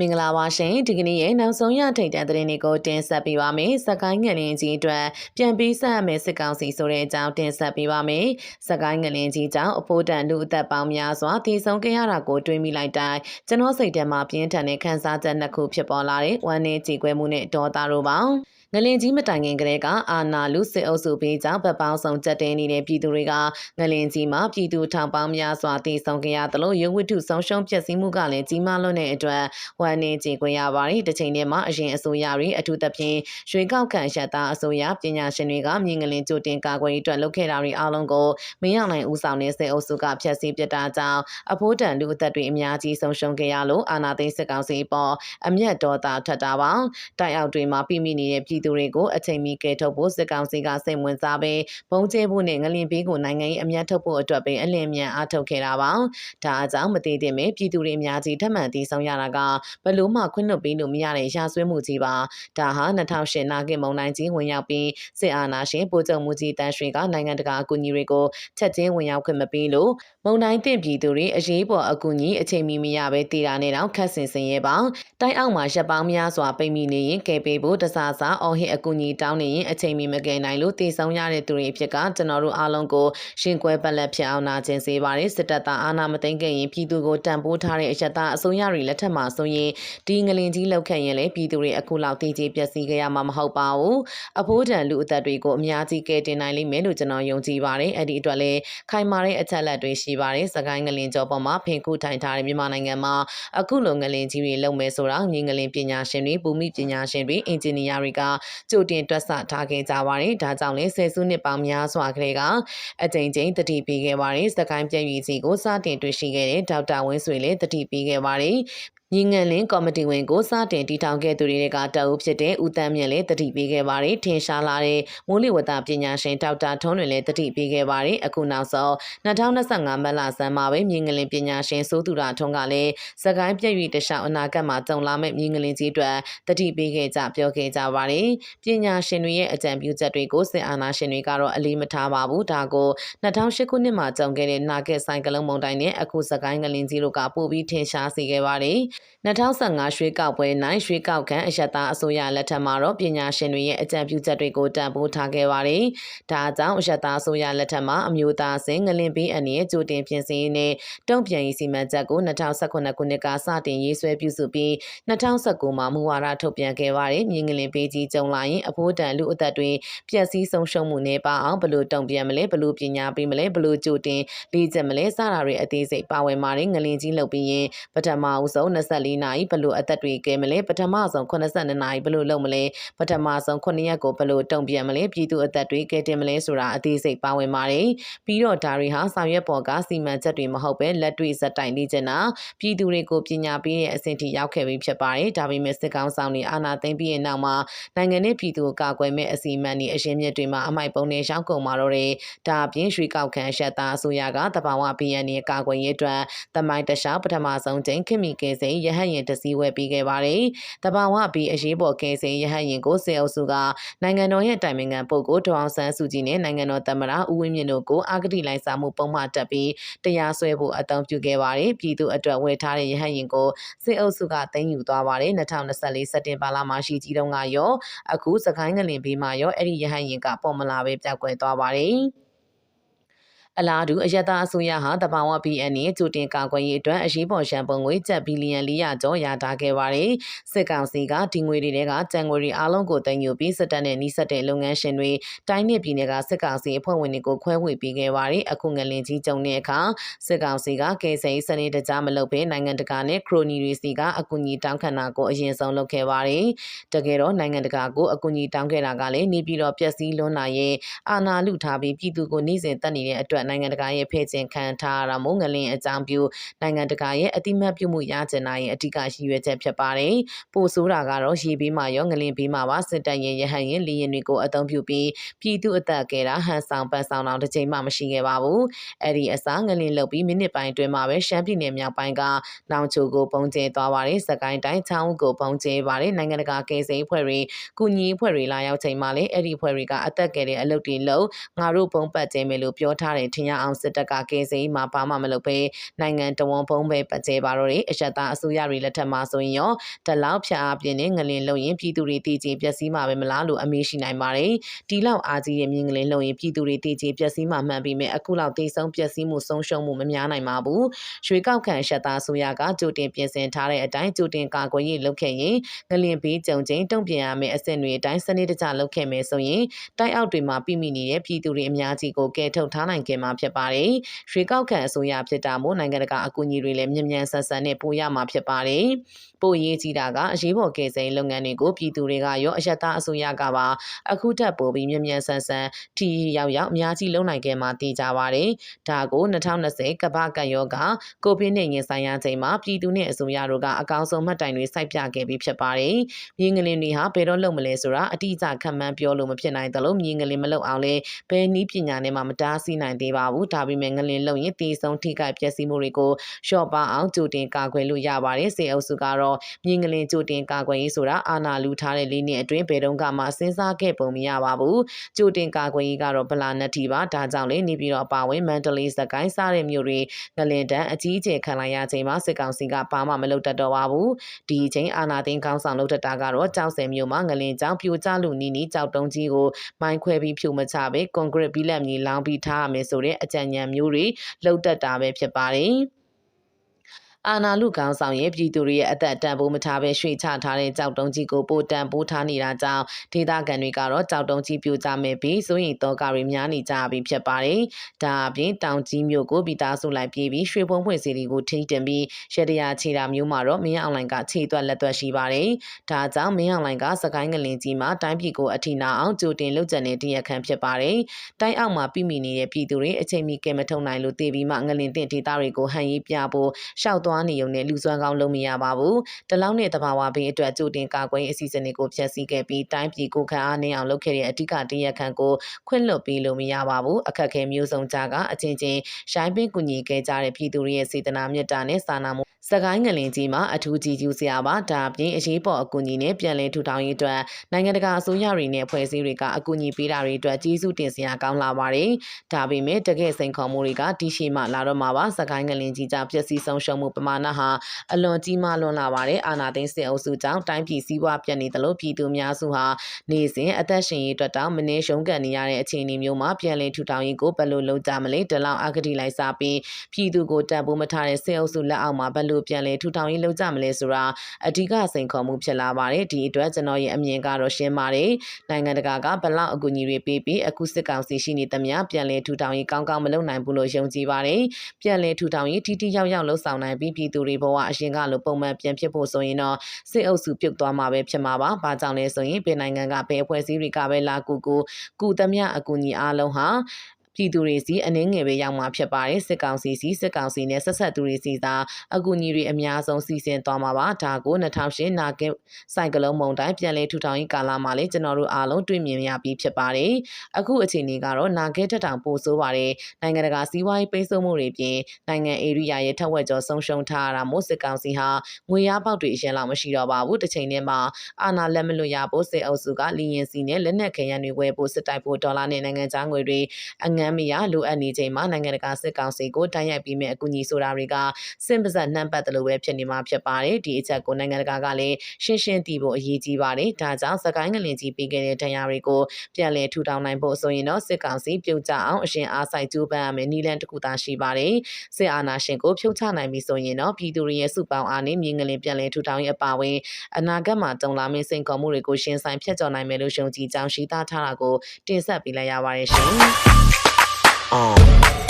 မင်္ဂလာပါရှင်ဒီကနေ့ရဲ့နောက်ဆုံးရထိတ်တန့်သတင်းတွေကိုတင်ဆက်ပေးပါမယ်စကိုင်းငလင်ကြီးအတွက်ပြန်ပြီးဆက်ရမယ်စစ်ကောင်စီဆိုတဲ့အကြောင်းတင်ဆက်ပေးပါမယ်စကိုင်းငလင်ကြီးကြောင့်အဖို့တန်လူအသက်ပေါင်းများစွာတည်ဆုံးခဲ့ရတာကိုတွေးမိလိုက်တိုင်းကျွန်တော်စိတ်ထဲမှာပြင်းထန်တဲ့ခံစားချက်နှစ်ခုဖြစ်ပေါ်လာတဲ့ဝမ်းနည်းကြေကွဲမှုနဲ့ဒေါသတို့ပါ ငလင်ကြီးမတိုင်ခင်ကလေးကအာနာလူစစ်အုပ်စုပေးကြောင့်ဗတ်ပေါင်းဆောင်ကြက်တဲနေတဲ့ပြည်သူတွေကငလင်ကြီးမှာပြည်သူထောင်ပေါင်းများစွာတည်ဆုံကြရသလိုရုပ်ဝတ္ထုဆုံးရှုံးပျက်စီးမှုကလည်းကြီးမားလွန်းတဲ့အတွက်ဝမ်းနေကြေခွင့်ရပါတယ်။တစ်ချိန်တည်းမှာအရင်အစိုးရတွေအထူးသဖြင့်ရွှေကောက်ခံရှက်သားအစိုးရပညာရှင်တွေကမြင်းငလင်ကြိုတင်ကာကွယ်ရေးအတွက်လုပ်ခဲ့တာတွေအားလုံးကိုမင်းအောင်နိုင်ဦးဆောင်တဲ့စစ်အုပ်စုကဖျက်ဆီးပစ်တာကြောင့်အဖိုးတန်လူအသက်တွေအများကြီးဆုံးရှုံးခဲ့ရလို့အာဏာသိမ်းစစ်ကောင်စီပေါ်အမျက်ဒေါသထွက်တာပါ။တိုက်အောက်တွေမှာပြိမိနေတဲ့ပြည်သူတွေကိုအချိန်မီကယ်ထုတ်ဖို့စစ်ကောင်စီကစိတ်ဝင်စားပဲဘုံကျဲဖို့နဲ့ငလင်ဘေးကိုနိုင်ငံရေးအမျက်ထုတ်ဖို့အတွက်ပဲအလင်းမြန်အားထုတ်ခဲ့တာပါ။ဒါအကြောင်းမသေးတဲ့မဲ့ပြည်သူတွေအများကြီးထပ်မံတည်ဆောင်ရတာကဘလို့မှခွင့်လွှတ်ပေးလို့မရတဲ့ရာဆွဲမှုကြီးပါ။ဒါဟာ2008နာဂစ်မုံတိုင်းကြီးဝင်ရောက်ပြီးစစ်အာဏာရှင်ပိုချုပ်မှုကြီးတန်းရွှေကနိုင်ငံတကာအကူအညီတွေကိုချက်ချင်းဝင်ရောက်ခွင့်မပေးလို့မုံတိုင်းတင်ပြည်သူတွေအရေးပေါ်အကူအညီအချိန်မီမရပဲတည်တာနဲ့တော့ခတ်ဆင်ဆင်ရဲပါ။တိုင်းအောက်မှာရပ်ပေါင်းများစွာပိတ်မိနေရင်ကယ်ပေးဖို့တစားစားအော်ဟစ်အကူအညီတောင်းနေရင်အချိန်မီမကယ်နိုင်လို့တည်ဆောင်ရတဲ့သူတွေဖြစ်ကကျွန်တော်တို့အားလုံးကိုရှင်ကွဲပက်လက်ဖြစ်အောင်နာကျင်စေပါတယ်စစ်တပ်သားအာဏာမသိမ်းခင်ရင်ပြည်သူကိုတန်ဖိုးထားတဲ့အချက်သားအစိုးရတွေလက်ထက်မှာဆိုရင်ဒီငလင်ကြီးလောက်ခန့်ရင်လေပြည်သူတွေအခုလောက်တည်ကြည်ပျက်စီးကြရမှာမဟုတ်ပါဘူးအဖိုးတန်လူအသက်တွေကိုအများကြီးကယ်တင်နိုင်လိမ့်မယ်လို့ကျွန်တော်ယုံကြည်ပါတယ်အဲ့ဒီအတွက်လည်းခိုင်မာတဲ့အချက်လက်တွေရှိပါတယ်စကိုင်းငလင်ကျော်ပေါ်မှာဖင်ခုထိုင်ထားတဲ့မြန်မာနိုင်ငံမှာအခုလိုငလင်ကြီးတွေလုံမယ်ဆိုတာငငလင်ပညာရှင်တွေဘူမိပညာရှင်တွေအင်ဂျင်နီယာတွေကကြိုတင်တွက်ဆထားခဲ့ကြပါတယ်ဒါကြောင့်လည်းဆယ်စုနှစ်ပေါင်းများစွာကလေးကအကြိမ်ကြိမ်တတိပေးခဲ့ပါတယ်စကိုင်းပြည့်ရည်စီကိုစတင်တွေ့ရှိခဲ့တဲ့ဒေါက်တာဝင်းဆွေလည်းတတိပေးခဲ့ပါတယ် ညီငန်လင်းကော်မတီဝင်ကိုစတင်တည်ထောင်ခဲ့သူတွေကတအုပ်ဖြစ်တဲ့ဦးတန်းမြင့်လည်းတတိပေးခဲ့ပါတယ်ထင်ရှားလာတဲ့မိုးလေဝသပညာရှင်ဒေါက်တာထုံးလွင်လည်းတတိပေးခဲ့ပါတယ်အခုနောက်ဆုံး2025မတ်လဆန်းမှာပဲမြင်းငလင်ပညာရှင်စိုးသူရထုံးကလည်းစကိုင်းပြည့်ရည်တခြားအနာဂတ်မှာကြုံလာမဲ့မြင်းငလင်ကြီးအတွက်တတိပေးခဲ့ကြပြောခဲ့ကြပါတယ်ပညာရှင်တွေရဲ့အကြံပြုချက်တွေကိုစစ်အာဏာရှင်တွေကတော့အလေးမထားပါဘူးဒါကို2008ခုနှစ်မှာကြုံခဲ့တဲ့နာဂက်ဆိုင်ကလုံမုန်တိုင်းနဲ့အခုစကိုင်းငလင်ကြီးတို့ကပို့ပြီးထင်ရှားစေခဲ့ပါတယ်2015ရွှေကောက်ပွဲ၌ရွှေကောက်ခံအယက်သားအစိုးရလက်ထက်မှာတော့ပညာရှင်တွေရဲ့အကြံပြုချက်တွေကိုတန်ဖိုးထားခဲ့ပါတယ်။ဒါကြောင့်အယက်သားအစိုးရလက်ထက်မှာအမျိုးသားစင်ငလင်ပေးအနေနဲ့ကြိုတင်ပြင်ဆင်ရေးနဲ့တုံ့ပြန်ရေးစီမံချက်ကို2019ခုနှစ်ကစတင်ရေးဆွဲပြုစုပြီး2019မှာမူဝါဒထုတ်ပြန်ခဲ့ပါတယ်။မြင်းငလင်ပေးကြီးကြုံလာရင်အဖိုးတန်လူအသက်တွေပျက်စီးဆုံးရှုံးမှုနေပါအောင်ဘလို့တုံ့ပြန်မလဲဘလို့ပညာပေးမလဲဘလို့ကြိုတင်လေ့ကျင့်မလဲစတာတွေအသေးစိတ်ပါဝင်ပါတယ်ငလင်ကြီးလုပ်ပြီးရင်ပထမအဦးဆုံး24နာရီဘလို့အသက်တွေကဲမလဲပထမဆုံး82နာရီဘလို့လုပ်မလဲပထမဆုံး9ရက်ကိုဘလို့တုံ့ပြန်မလဲပြည်သူအသက်တွေကဲတင်မလဲဆိုတာအသေးစိတ်ပါဝင်ပါတယ်ပြီးတော့ဒါတွေဟာဆောင်ရွက်ပေါ်ကစီမံချက်တွေမဟုတ်ပဲလက်တွေ့ဇက်တိုင်လေ့ကျင့်တာပြည်သူတွေကိုပညာပေးတဲ့အဆင့်ထိရောက်ခဲ့ပြီးဖြစ်ပါတယ်ဒါပေမဲ့စစ်ကောင်ဆောင်တွေအာဏာသိမ်းပြီးတဲ့နောက်မှာနိုင်ငံနဲ့ပြည်သူကိုကာကွယ်မဲ့အစီအမံတွေအရင်မြစ်တွေမှာအမိုက်ပုံနဲ့ရှောင်းကုန်มาတော့တယ်ဒါအပြင်ရွှေကောက်ခံရှက်သားအစိုးရကတဘာဝ BN ရဲ့ကာကွယ်ရေးအတွက်တမိုင်းတခြားပထမဆုံးချိန်ခင်မီကဲစိန်ရဟတ်ရင်တစည်းဝဲပေးခဲ့ပါတယ်။တဘာဝဘီအရေးပေါ်ကဲစိန်ရဟတ်ရင်ကိုစေအုပ်စုကနိုင်ငံတော်ရဲ့တိုင်ပင်ခံပုဂ္ဂိုလ်ဒေါအောင်ဆန်းစုကြည်နဲ့နိုင်ငံတော်သမ္မတဦးဝင်းမြင့်တို့ကိုအာဂတိလိုက်စားမှုပုံမှန်တက်ပြီးတရားစွဲဖို့အသုံးပြုခဲ့ပါတယ်။ပြည်သူအတွက်ဝယ်ထားတဲ့ရဟတ်ရင်ကိုစေအုပ်စုကသိမ်းယူသွားပါတယ်2024စက်တင်ဘာလမှာရှိကြီးတုန်းကရောအခုစကိုင်းငလင်ဘေးမှာရောအဲ့ဒီရဟတ်ရင်ကပေါ်မလာပဲပြောက်ကွယ်သွားပါတယ်။ အလားတူအယက်သားအစိုးရဟာတဘာဝ BN နဲ့ကြိုတင်ကာကွယ်ရေးအတွက်အရေးပေါ်ရန်ပုံငွေကျပ်ဘီလီယံ400ကျော်ရထားခဲ့ပါတယ်။စစ်ကောင်စီကဒီငွေတွေကတန်ငွေတွေအားလုံးကိုတင်ယူပြီးစစ်တပ်နဲ့နှိစက်တဲ့လုပ်ငန်းရှင်တွေတိုင်းနဲ့ပြည်နယ်ကစစ်ကောင်စီအဖွဲ့ဝင်တွေကိုခွဲဝေပေးခဲ့ပါတယ်။အခုငလင်ကြီးကြုံတဲ့အခါစစ်ကောင်စီကကယ်ဆယ်ရေးစနစ်တကျမလုပ်ဘဲနိုင်ငံတကာနဲ့ခရိုနီတွေစီကအကူအညီတောင်းခံတာကိုအရင်ဆုံးလုပ်ခဲ့ပါတယ်။တကယ်တော့နိုင်ငံတကာကိုအကူအညီတောင်းခဲ့တာကလည်းနေပြည်တော်ပျက်စီးလွန်းလာရဲ့အာဏာလုထားပြီးပြည်သူကိုနှိစင်တက်နေတဲ့အတွက်နိုင်ငံတကာရဲ့ဖဲ့ကျင်ခံထားရတာမို့ငလင်အကြောင်းပြုနိုင်ငံတကာရဲ့အတိမတ်ပြုမှုရကျင်တာရဲ့အဓိကရည်ရွယ်ချက်ဖြစ်ပါတယ်။ပိုဆိုးတာကတော့ရေဘေးမှာရောငလင်ဘေးမှာပါစစ်တပ်ရဲ့ရဟန်ရင်လီရင်တွေကိုအသုံးပြုပြီးပြည်သူအသက်ကဲတာဟန်ဆောင်ပန်းဆောင်အောင်တစ်ချိန်မှမရှိခဲ့ပါဘူး။အဲ့ဒီအစားငလင်လုတ်ပြီးမိနစ်ပိုင်းတွင်မှာပဲရှမ်းပြည်နယ်မြောက်ပိုင်းကနောင်ချိုကိုပုံကျဲသွားပါတယ်။စကိုင်းတိုင်းချောင်းကိုပုံကျဲပါတယ်။နိုင်ငံတကာကယ်ဆယ်ဖွဲ့တွေကုညီဖွဲ့တွေလာရောက်ချိန်မှာလည်းအဲ့ဒီဖွဲ့တွေကအသက်ကဲတဲ့အလုပ်တွေလုပ်ငါတို့ပုံပတ်ကျဲမယ်လို့ပြောထားတယ်ထထင်ရအောင်စစ်တပ်ကကယ်ဆယ်ရေးမှာဘာမှမလုပ်ဘဲနိုင်ငံတော်ဝန်ဖုံးပဲပတ်ကျဲပါတော့တယ်အရှက်သားအစိုးရတွေလက်ထက်မှာဆိုရင်ရောတလောက်ဖြတ်အားပြင်းနဲ့ငလင်လုံရင်ပြည်သူတွေတည်ကြည်ပျက်စီးမှာပဲမလားလို့အမေးရှိနိုင်ပါတယ်ဒီလောက်အားကြီးတဲ့မြင်းငလင်လုံရင်ပြည်သူတွေတည်ကြည်ပျက်စီးမှာမှန်ပြီးမြဲအခုလောက်တည်ဆုံးပျက်စီးမှုဆုံးရှုံးမှုမများနိုင်ပါဘူးရွှေကောက်ခံရှက်သားအစိုးရကကြိုတင်ပြင်ဆင်ထားတဲ့အတိုင်းကြိုတင်ကာကွယ်ရေးလုပ်ခဲ့ရင်ငလင်ဘေးကြုံချင်းတုံ့ပြန်ရမယ့်အဆင့်တွေအတိုင်းစနစ်တကျလုပ်ခဲ့မယ်ဆိုရင်တိုက်အောက်တွေမှာပြမိနေတဲ့ပြည်သူတွေအများကြီးကိုကယ်ထုတ်ထားနိုင်ခဲ့မှာဖြစ်ပါတယ်ရွှေကောက်ခံအစိုးရဖြစ်တာမို့နိုင်ငံတကာအကူအညီတွေလည်းမြမြန်ဆန်ဆန်နဲ့ပို့ရမှာဖြစ်ပါတယ်။ပို့ရေးကြီးတာကအရေးပေါ်ကယ်ဆယ်ရေးလုပ်ငန်းတွေကိုပြည်သူတွေကရောအယက်သားအစိုးရကပါအခုထပ်ပို့ပြီးမြမြန်ဆန်ဆန်ထီရောက်ရောက်အများကြီးလုံနိုင်ခဲ့မှာတည်ကြပါတယ်။ဒါကို2020ကမ္ဘာကပ်ရောဂါကိုဗစ်နဲ့ရင်ဆိုင်ရချိန်မှာပြည်သူနဲ့အစိုးရတို့ကအကောင်းဆုံးမှတ်တိုင်တွေစိုက်ပြခဲ့ပြီးဖြစ်ပါတယ်။မြင်းငလင်တွေဟာဘယ်တော့လုံမလဲဆိုတာအတိအကျခံမှန်းပြောလို့မဖြစ်နိုင်သလိုမြင်းငလင်မလုံအောင်လဲဘယ်နည်းပညာနဲ့မှမတားဆီးနိုင်သေးပါဘူး။ဒါပေမဲ့ငလင်လုံရင်တည်ဆုံးထိခိုက်ပျက်စီးမှုတွေကိုလျှော့ပါအောင်ကြိုတင်ကာကွယ်လို့ရပါတယ်စေအုပ်စုကတော့မြင်းငလင်ကြိုတင်ကာကွယ်ရေးဆိုတာအာဏာလူထားတဲ့လေးနှစ်အတွင်းဘယ်တော့မှစဉ်းစားခဲ့ပုံမရပါဘူးကြိုတင်ကာကွယ်ရေးကတော့ဗလာနက်တီပါဒါကြောင့်လေနေပြည်တော်အပါဝင်မန္တလေးစကိုင်းစားတဲ့မြို့တွေငလင်တန်းအကြီးအကျယ်ခံလိုက်ရချိန်မှာစစ်ကောင်စီကဘာမှမလုပ်တတ်တော့ပါဘူးဒီအချိန်အာဏာသိမ်းကောင်းဆောင်လုပ်တတ်တာကတော့ကြောက်စဲမြို့မှာငလင်ကြောင်ပြိုကျလူနီနီကြောက်တုံးကြီးကိုမိုင်းခွဲပြီးဖြိုမချပဲကွန်ကရစ်ဘီလက်မြေလောင်းပြီးထားရမယ်ဆိုတဲ့အကြံဉာဏ်မျိုးတွေလှုပ်တတ်တာပဲဖြစ်ပါတယ် အာနာလူကောင်းဆောင်ရဲ့ပြည်သူတွေရဲ့အသက်တန်ဖိုးမထားဘဲရွှေ့ချထားတဲ့ကြောက်တုံးကြီးကိုပိုတန်ပိုးထားနေတာကြောင့်ဒေသခံတွေကတော့ကြောက်တုံးကြီးပြိုကျမဲ့ပြီးစိုးရိမ်တော့ကတွေများနေကြပြီဖြစ်ပါတယ်။ဒါအပြင်တောင်ကြီးမြို့ကိုပြည်သားစုလိုက်ပြေးပြီးရွှေဘုံဖွင့်စီတွေကိုထိတင်ပြီးရတရာခြေတာမျိုးမှာတော့မင်းအောင်လိုင်ကခြေသွက်လက်သွက်ရှိပါတယ်။ဒါကြောင့်မင်းအောင်လိုင်ကစကိုင်းငလင်ကြီးမှာတိုင်းပြည်ကိုအထီနာအောင်ကြိုတင်လုပ်ကြံတဲ့တရားခံဖြစ်ပါတယ်။တိုင်းအောက်မှာပြည်မိနေတဲ့ပြည်သူတွေအချိန်မီကဲမထုံနိုင်လို့တည်ပြီးမှငလင်တင်ဒေသတွေကိုဟန်ရေးပြဖို့ရှောက်သွားနေုံနဲ့လူစွမ်းကောင်းလုံးမရပါဘူး။တလောင်းနဲ့တဘာဝဘေးအတွက်ကြိုတင်ကာကွယ်ရေးအစီအစဉ်တွေကိုဖျက်ဆီးခဲ့ပြီးတိုင်းပြည်ကိုခံအားနည်းအောင်လုပ်ခဲ့တဲ့အဓိကတရားခံကိုခွင့်လွှတ်ပေးလို့မရပါဘူး။အခက်အခဲမျိုးစုံကြားကအချင်းချင်းရှိုင်းပင်းကူညီခဲ့ကြတဲ့ပြည်သူတွေရဲ့စေတနာမေတ္တာနဲ့စာနာမှု စကိုင်းငလင်ကြီးမှာအထူးကြီးကျူးစရာပါဒါအပြင်အရေးပေါ်အကူအညီနဲ့ပြန်လည်ထူထောင်ရေးအတွက်နိုင်ငံတကာအစိုးရတွေနဲ့အဖွဲ့အစည်းတွေကအကူအညီပေးတာတွေအတွက်ကြီးစုတင်စရာကောင်းလာပါတယ်ဒါပေမဲ့တကယ်စိန်ခေါ်မှုတွေကတီရှိမှလာတော့မှာပါစကိုင်းငလင်ကြီးကြောင့်ပျက်စီးဆုံးရှုံးမှုပမာဏဟာအလွန်ကြီးမားလွန်းလာပါတယ်အာနာသိန်းစစ်အုပ်စုကြောင့်တိုင်းပြည်စည်းဝါးပြတ်နေသလိုပြည်သူများစုဟာနေစဉ်အသက်ရှင်ရေးအတွက်တောင်မနှင်းရှုံးကန်နေရတဲ့အခြေအနေမျိုးမှာပြန်လည်ထူထောင်ရေးကိုဘယ်လိုလုပ်ကြမလဲတလောင်အဂတိလိုက်စားပြီးပြည်သူကိုတပ်ဖို့မထားတဲ့စစ်အုပ်စုလက်အောက်မှာဘယ်လိုပြန်လည်ထူထောင်ရေးလုပ်ကြမလဲဆိုတာအဓိကစိန်ခေါ်မှုဖြစ်လာပါတယ်ဒီအတွက်ကျွန်တော်ရဲ့အမြင်ကတော့ရှင်းပါတယ်နိုင်ငံတကာကဘလောက်အကူအညီတွေပေးပြီးအခုစစ်ကောင်စီရှိနေသမျှပြန်လည်ထူထောင်ရေးကောင်းကောင်းမလုပ်နိုင်ဘူးလို့ယုံကြည်ပါတယ်ပြန်လည်ထူထောင်ရေးထိထိရောက်ရောက်လှုပ်ဆောင်နိုင်ပြီးပြည်သူတွေဘဝအရင်ကလိုပုံမှန်ပြန်ဖြစ်ဖို့ဆိုရင်တော့စစ်အုပ်စုပြုတ်သွားမှာပဲဖြစ်မှာပါဘာကြောင့်လဲဆိုရင်ဘယ်နိုင်ငံကဘယ်အဖွဲ့အစည်းတွေကပဲလာကူကူကူသမျှအကူအညီအားလုံးဟာ ပြည်သူတွေစီအနှင်းငယ်ပဲရောက်မှာဖြစ်ပါတယ်စစ်ကောင်စီစီစစ်ကောင်စီနဲ့ဆက်ဆက်သူတွေစီသာအကူအညီတွေအများဆုံးစီစဉ်သွားမှာပါဒါကို2008နာကစိုက်ကလုံးမုံတိုင်းပြန်လည်ထူထောင်ရေးကာလမှာလေကျွန်တော်တို့အားလုံးတွေ့မြင်ရပြီးဖြစ်ပါတယ်အခုအခြေအနေကတော့နာဂဲတက်တောင်ပို့ဆိုးပါတယ်နိုင်ငံတကာစီးပွားရေးပိတ်ဆို့မှုတွေပြင်နိုင်ငံအေရီးယာရဲ့ထက်ဝက်ကျော်ဆုံးရှုံးထားတာမို့စစ်ကောင်စီဟာငွေရပေါက်တွေအရင်လောက်မရှိတော့ပါဘူးတစ်ချိန်တည်းမှာအာဏာလက်မလွတ်ရဖို့စစ်အုပ်စုကလီရင်စီနဲ့လက်နက်ခဲယမ်းတွေဝယ်ဖို့စစ်တိုက်ဖို့ဒေါ်လာနဲ့နိုင်ငံခြားငွေတွေအငမ်းမရလိုအပ်နေချိန်မှာနိုင်ငံတကာစစ်ကောင်စီကိုတိုက်ရိုက်ပြီးမဲ့အကူအညီဆိုတာတွေကစင်ပါဇက်နှံ့ပတ်တယ်လို့ပဲဖြစ်နေမှာဖြစ်ပါတယ်ဒီအချက်ကိုနိုင်ငံတကာကလည်းရှင်းရှင်းသိဖို့အရေးကြီးပါတယ်ဒါကြောင့်စကိုင်းငလင်ကြီးပြီးခဲ့တဲ့တရားတွေကိုပြန်လည်ထူထောင်နိုင်ဖို့ဆိုရင်တော့စစ်ကောင်စီပြုတ်ကျအောင်အရှင်အားဆိုင်ကြိုးပမ်းရမယ်နီလန်တကူသာရှိပါတယ်စစ်အာဏာရှင်ကိုဖြုတ်ချနိုင်ပြီဆိုရင်တော့ပြည်သူတွေရဲ့စုပေါင်းအားနဲ့မြင်းငလင်ပြန်လည်ထူထောင်ရေးအပါအဝင်အနာဂတ်မှာတုံလာမင်းစိန်ခေါ်မှုတွေကိုရှင်းဆိုင်ဖျက်ကျော်နိုင်မယ်လို့ယုံကြည်ကြောင်းရှိသားထားတာကိုတင်ဆက်ပေးလိုက်ရပါတယ်ရှင်။ on.